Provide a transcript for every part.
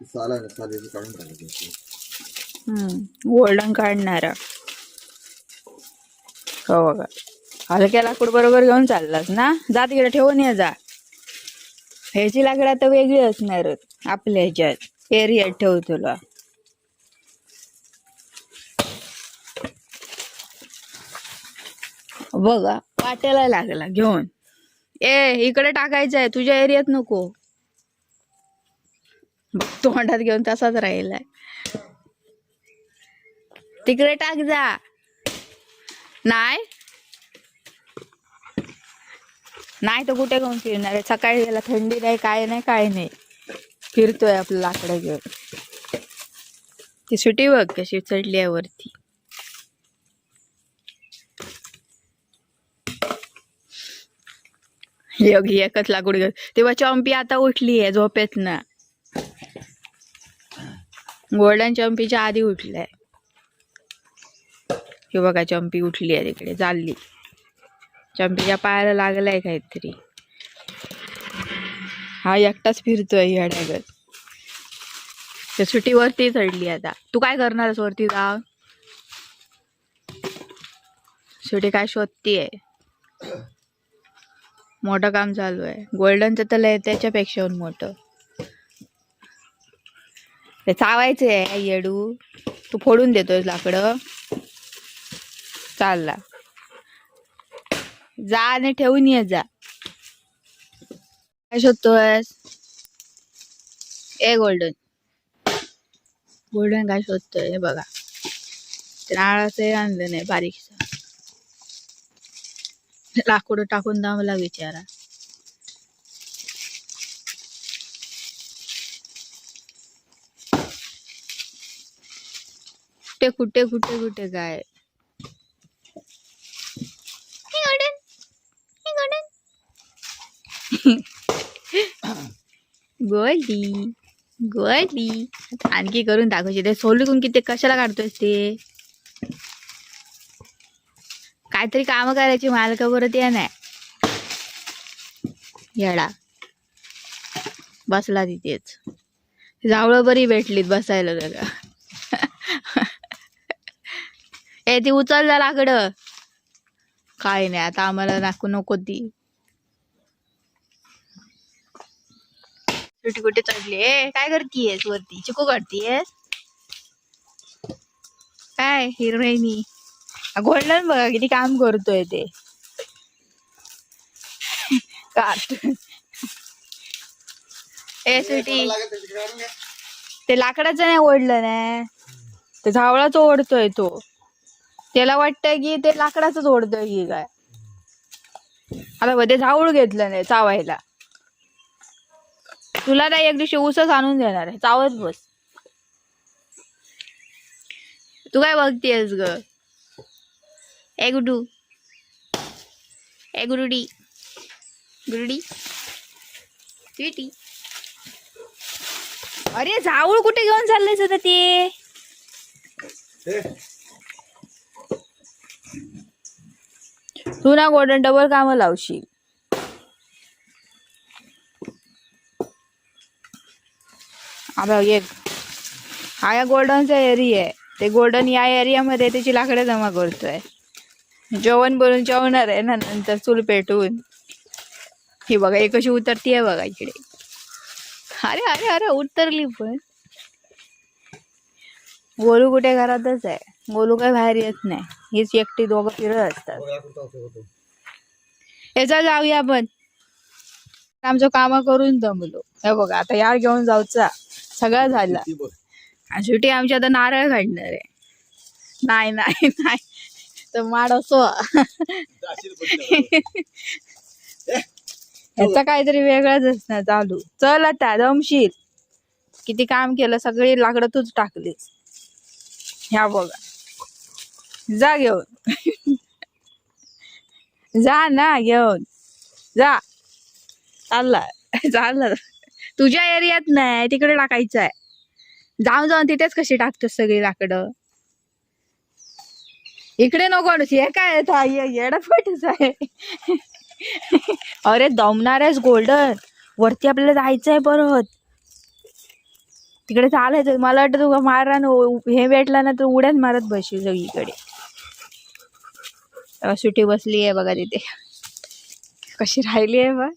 साल आहे काढून टाकायचं हम्म गोल्डन काढणारा हो बघा. हलक्या लाकूड बरोबर घेऊन चाललास ना? जात तिकडे ठेवून ये जा. ह्याची लाकडं आता वेगळी असणार आपल्या ह्याच्यात. एरियात ठेव तुला. बघा वाट्याला लागला घेऊन. ए इकडे टाकायचं आहे तुझ्या एरियात नको. तोंडात घेऊन तसाच राहिलाय. तिकडे टाक जा. नाही? नाही तर कुठे घेऊन फिरणार आहे? सकाळी गेला थंडी नाही काय नाही काय नाही. फिरतोय आपलं लाकडं घेऊन. ती सुटी बघ कशी चढली आहे वरती. योगी एकच लाकूड घेऊन तेव्हा चॉम्पी आता उठली आहे झोपेत ना गोल्डन चंपीच्या आधी उठलाय. हे बघा चंपी उठली आहे तिकडे चालली. चंपीच्या पायाला लागलाय काहीतरी. हा एकटाच फिरतोय या डागत त्या सुटीवरती चढली आता. तू काय करणारस वरती जाऊन? सुटी काय शोधतीये? मोठं काम चालू आहे. गोल्डनचं तर लय त्याच्यापेक्षा मोठं. ते चावायचे येडू तू फोडून देतोय लाकडं. चालला जा आणि ठेवून ये जा. काय शोधतोय ए गोल्डन. गोल्डन काय शोधतोय? हे बघा. नाळाचं आणलं नाही बारीकसा. लाकूड टाकून दामला विचारा. कुठे कुठे कुठे कुठे काय. गोल्डी गोल्डी आणखी करून दाखवायचे. ते सोलून किती कशाला काढतोय ते? काहीतरी काम करायची मालका परत या नाही येडा. बसला तिथेच. जावळं बरी भेटलीत बसायला जगा ए ती उचल लाकडं काय नाही आता आम्हाला नाकू नको ती. कुठे कुठे चढली काय करतीयस वरती? चिकू काढतीयस? काय हिरोईनी गोल्डन बघा किती काम करतोय ते. काट ए स्वीटी. ते लाकडाचं नाही ओढलं ना. ते झावळाचं ओढतोय तो. त्याला वाटतंय की ते लाकडाच ओढतोय की काय? आता बघ ते झावळ घेतलं नाही चावायला. तुला नाही एक दिवशी ऊसच आणून देणार आहे. चावत बस. तू काय बघतीयस ग? ए गुडू ए गुरुडी गुरुडी स्वीटी अरे झावळ कुठे घेऊन चाललंयस आता ते? तू ना गोल्डन डबल कामं लावशील. आता एक हा या गोल्डनचा एरिया आहे. ते गोल्डन या एरियामध्ये त्याची लाकडं जमा करतोय. जेवण बनून जेवणार आहे ना नंतर चूल पेटून ही बघा एक कशी उतरती आहे बघा इकडे. अरे अरे अरे उतरली पण. गोलू कुठे घरातच आहे? गोलू काय बाहेर येत नाही. हीच एकटी दोघं फिरत असतात. याचा जाऊया आपण. आमचं काम करून जमलो हे बघा आता यार घेऊन जाऊचा. सगळं झालं. शेवटी आमची आता नारळ काढणार आहे. नाही नाही नाही. तर माड असो. ह्याचा काहीतरी वेगळाच असणार चालू. चल आता दमशील. किती काम केलं सगळी लाकडं तूच टाकलीस. ह्या बघा. जा घेऊन. जा ना घेऊन. जा. चालला. चालला. तुझ्या एरियात नाही तिकडे टाकायचं आहे जाऊन जाऊन तिथेच कशी टाकतोस सगळी लाकडं? इकडे नको हे काय येडफटच आहे. अरे दमणार आहेस गोल्डन. वरती आपल्याला जायचंय परत. तिकडे चालायचं मला वाटतं तुला मारा ना हे भेटला ना तर उड्याच मारत बसशील सगळीकडे. सुटी बसली आहे बघा तिथे. कशी राहिली आहे बघ.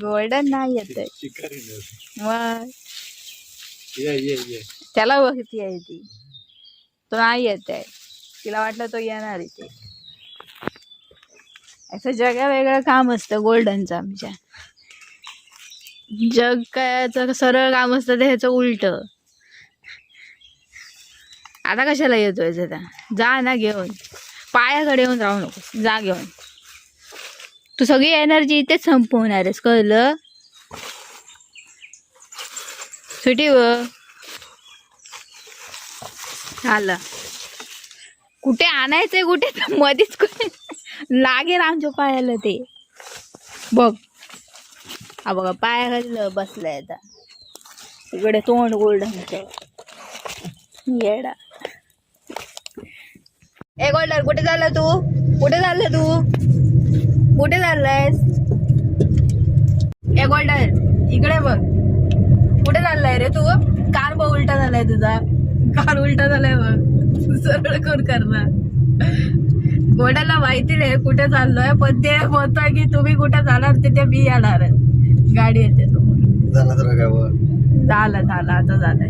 गोल्डन नाही येत. मग? त्याला बघती आहे ती. तो नाही येत आहे. तिला वाटलं तो येणार इथे असं जगा वेगळं काम असतं गोल्डनचं आमच्या. जग कायचं सरळ काम असतं ते ह्याचं उलट. आता कशाला येतोय आता जा ना घेऊन. पायाकडे येऊन राहू नको. जा घेऊन. तू सगळी एनर्जी इथेच संपवणार आहेस कळलं? सुटी व झालं कुठे आणायचंय कुठे? तर मध्येच कुठे लागेल आमच्या पायाला ते. बघ. हा बघा पायाखाली बसलाय आता. इकडे तोंड गोल्डनचं येडा. ए गोल्डन कुठे चालला तू? कुठे चालला तू? कुठे चाललायस? ए गोल्डन इकडे बघ. कुठे चाललाय रे तू? कार बघ उलटा झालाय तुझा. कार उलटा झालाय बघ. सरळ कोण करणार. गोड्याला माहिती नाही कुठे चाललोय पण ते बोलतोय की तुम्ही कुठे जाणार तिथे मी येणार गाडी येते झाला झालं झालं आता झालंय.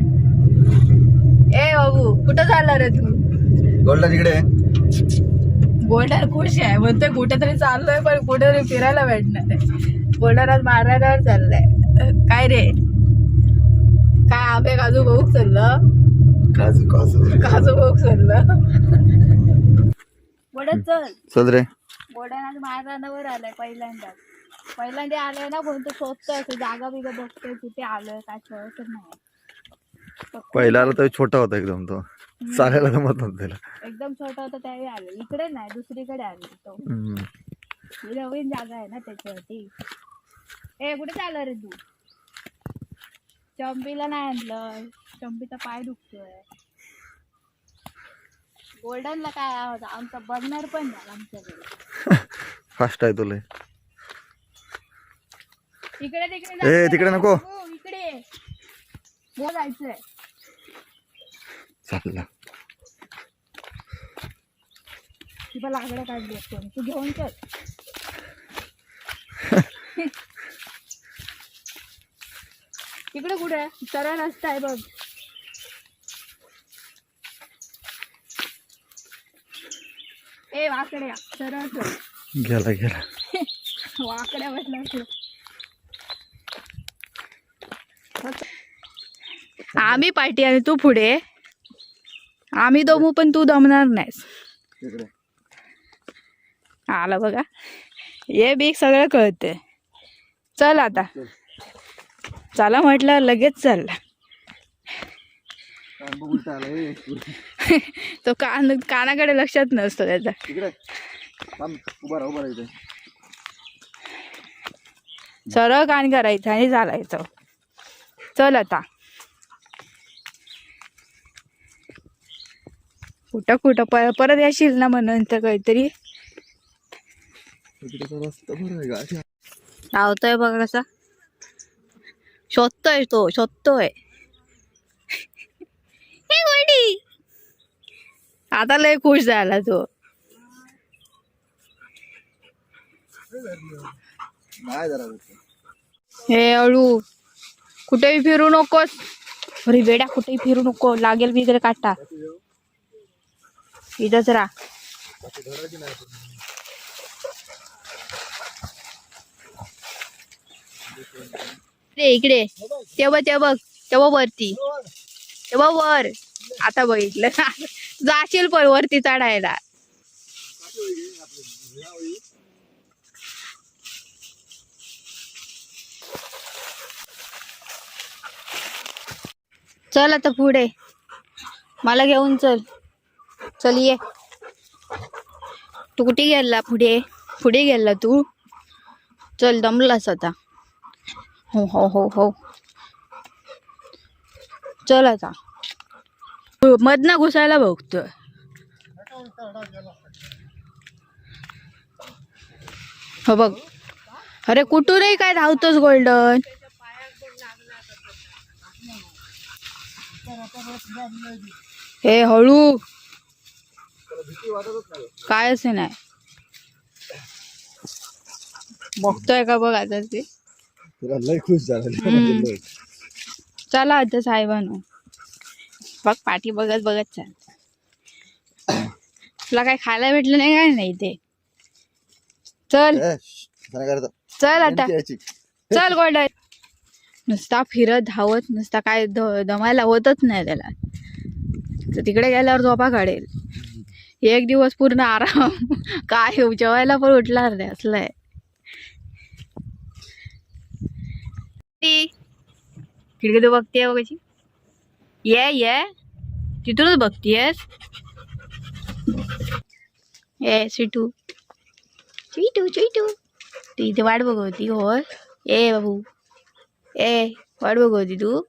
ए बाबू कुठं चालला रे तू? गोल्डन इकडे गोल्डन खुश आहे. म्हणतोय कुठेतरी चाललोय पण कुठेतरी फिरायला भेटणार गोल्डन आज मारण्यावर चाललाय. काय रे? काय आंबे काजू भाऊ चाललं काजू काजू. काजू भाऊ चाललं चल. चल रे. गोडन आज मारण्यावर आलाय पहिल्यांदाच पहिल्यांदा आलाय ना कोणतं शोधतोय असं जागा बिगा बघतोय कुठे आलोय काय कळतच नाही. पहिला आला तर छोटा होता एकदम तो. चालायला जमत नव्हतं त्याला. एकदम छोटा होता त्यावेळी आले. इकडे नाही दुसरीकडे आले तो. हम्म. नवीन जागा आहे ना त्याच्यावरती. ए कुठे चालला रे तू? चंपीला नाही आणलं. चंपीचा पाय दुखतोय. गोल्डनला काय आहोत आमचा बघणार पण झाला आमच्याकडे. फास्ट आहे तुला इकडे तिकडे ए, जायचं तिकडे नाही. नको. हो, इकडे. जायचंय चालला. ती पण लाकडं काढली असते तू घेऊन चल. इकडे कुठे? आहे? सरळ रस्ता आहे बघ. ए वाकड्या. सरळ गेला गेला. वाकड्या बसला आम्ही पाठी आणि तू पुढे. आम्ही दमू पण तू दमणार नाहीस. आला बघा. हे बीक सगळं कळतंय. चल आता. चला. म्हटलं लगेच चालला ए. तो कान कानाकडे लक्षात नसतो त्याचा. सरळ कान करायचं आणि चालायचं. चल आता. कुठं कुठं? प- परत येशील ना म्हणून तर काहीतरी. लावतोय बघा कसा. शोधतोय तो शोधतोय. हे आता लय खुश झाला तो. हे अळू कुठेही फिरू नकोस. अरे वेड्या कुठेही फिरू नको. लागेल मी काटा. इथंच राहा रे इकडे. तेव्हा ते बघ. तेव्हा वरती. तेव्हा वर. आता बघितलं. जाशील पण वरती चढायला. चल आता पुढे. मला घेऊन चल. चल ये तू कुठे गेला पुढे? पुढे गेला तू? चल दमलास आता. हो हो हो हो. चल आता. मधनं घुसायला बघतोय. हो बघ. अरे कुठूनही काय धावतोस गोल्डन हे हळू. काय असे नाही. बघतोय का बघ आता ते. तुला लय खुश झालं. चला आता साहेबांनो. बघ पाठी बघत बघत चाल. तुला काय खायला भेटलं नाही काय नाही ते चल. चल आता. चल गोल्डन नुसता फिरत धावत नुसता काय दमायला होतच नाही त्याला. तर तिकडे गेल्यावर झोपा काढेल. एक दिवस पूर्ण आराम. काय हो, जेवायला पण उठणार नाही असलंय खिडकी तू बघतीये बघ कशी? ये ये. तिथूनच बघतीयस? ए सिटू चिटू चिटू ती इथे वाट बघवती होय. ए बाबू. ए वाट बघवती तू.